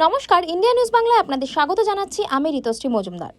নমস্কার India news বাংলায় আপনাদের স্বাগত জানাচ্ছি। আমি ঋতশ্রী মজুমদার।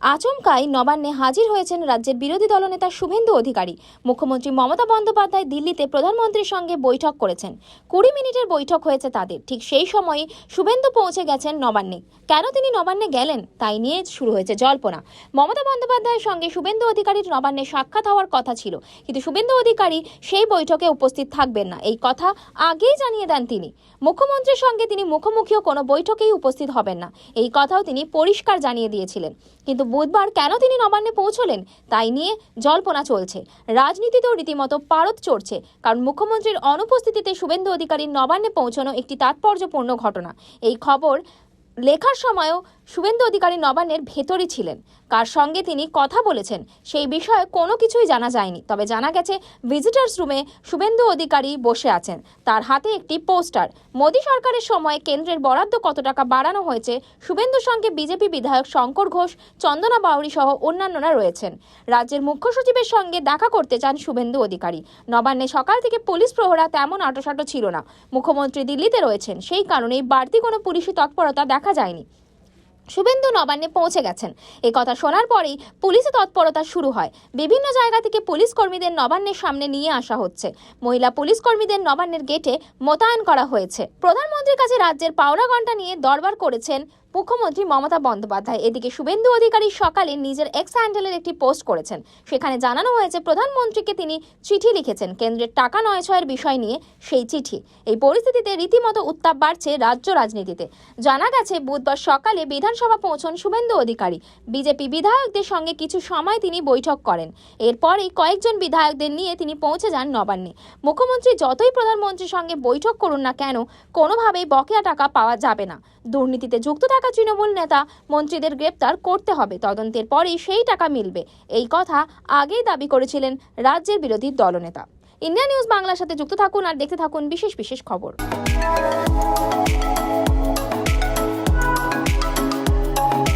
আচমকাই নবান্নে হাজির হয়েছেন রাজ্যের বিরোধী দলনেতা শুভেন্দু অধিকারী। মুখ্যমন্ত্রী মমতা বন্দ্যোপাধ্যায় দিল্লিতে প্রধানমন্ত্রীর সঙ্গে বৈঠক করেছেন। কুড়ি মিনিটের বৈঠক হয়েছে তাদের। ঠিক সেই সময়ে শুভেন্দু পৌঁছে গেছেন নবান্নে। কেন তিনি নবান্নে গেলেন? তাই নিয়ে শুরু হয়েছে জল্পনা। মমতা বন্দ্যোপাধ্যায়ের সঙ্গে শুভেন্দু অধিকারীর নবান্নে সাক্ষাৎ হওয়ার কথা ছিল। কিন্তু শুভেন্দু অধিকারী সেই বৈঠকে উপস্থিত থাকবেন না। এই কথা আগেই জানিয়ে দেন তিনি। মুখ্যমন্ত্রীর সঙ্গে তিনি মুখোমুখিও কোনো বৈঠকেই উপস্থিত হবেন না। এই কথাও তিনি পরিষ্কার জানিয়ে দিয়েছিলেন। কিন্তু বুধবার কেন তিনি নবান্নে পৌঁছলেন, তাই নিয়ে জল্পনা চলছে। রাজনীতিতেও রীতিমতো পারদ চড়ছে, কারণ মুখ্যমন্ত্রীর অনুপস্থিতিতে শুভেন্দু অধিকারীর নবান্নে পৌঁছানো একটি তাৎপর্যপূর্ণ ঘটনা। এই খবর লেখার সময়ও শুভেন্দু অধিকারী নবান্নের ভেতরই ছিলেন। কার সঙ্গে তিনি কথা বলেছেন, সেই বিষয়ে কোনো কিছুই জানা যায়নি। তবে জানা গেছে, ভিজিটার্স রুমে শুভেন্দু অধিকারী বসে আছেন। তার হাতে একটি পোস্টার। মোদী সরকারের সময় কেন্দ্রের বরাদ্দ কত টাকা বাড়ানো হয়েছে, শুভেন্দুর সঙ্গে বিজেপি বিধায়ক শঙ্কর ঘোষ, চন্দনা বাউরি সহ অন্যান্যরা রয়েছেন। রাজ্যের মুখ্য সচিবের সঙ্গে দেখা করতে চান শুভেন্দু অধিকারী। নবান্নে সকাল থেকে পুলিশ প্রহরা তেমন আটোসাটো ছিল না। মুখ্যমন্ত্রী দিল্লিতে রয়েছেন। সেই কারণেই বাড়তি কোনো পুলিশি তৎপরতা দেখা যায়নি। শুভেন্দু নবান্নে পৌঁছে গেছেন। এ কথা শোনার পরেই পুলিশে তৎপরতা শুরু হয়। বিভিন্ন জায়গা থেকে পুলিশ কর্মীদের নবান্নের সামনে নিয়ে আসা হচ্ছে। মহিলা পুলিশ কর্মীদের নবান্নের গেটে মোতায়েন করা হয়েছে। প্রধানমন্ত্রীর কাছে রাজ্যের পাওনা ঘণ্টা নিয়ে দরবার করেছেন মুখ্যমন্ত্রী মমতা বন্দ্যোপাধ্যায়। এদিকে শুভেন্দু অধিকারী সকালে নিজের এক্স হ্যান্ডেলের একটি পোস্ট করেছেন। সেখানে জানানো হয়েছে, প্রধানমন্ত্রীকে তিনি চিঠি লিখেছেন। কেন্দ্রের টাকা নয় ছয়ের বিষয় নিয়ে সেই চিঠি। এই পরিস্থিতিতে রীতিমতো উত্তাপ বাড়ছে রাজ্য রাজনীতিতে। জানা গেছে, বুধবার সকালে বিধানসভা পৌঁছন শুভেন্দু অধিকারী। বিজেপি বিধায়কদের সঙ্গে কিছু সময় তিনি বৈঠক করেন। এরপরেই কয়েকজন বিধায়কদের নিয়ে তিনি পৌঁছে যান নবান্নে। মুখ্যমন্ত্রী যতই প্রধানমন্ত্রীর সঙ্গে বৈঠক করুন না কেন, কোনোভাবেই বকেয়া টাকা পাওয়া যাবে না। দুর্নীতিতে যুক্ত থাকা তৃণমূল নেতা মন্ত্রীদের গ্রেপ্তার করতে হবে। তদন্তের পরেই সেই টাকা মিলবে। এই কথা আগেই দাবি করেছিলেন রাজ্যের বিরোধী দলনেতা। ইন্ডিয়া নিউজ বাংলার সাথে যুক্ত থাকুন আর দেখতে থাকুন বিশেষ বিশেষ খবর।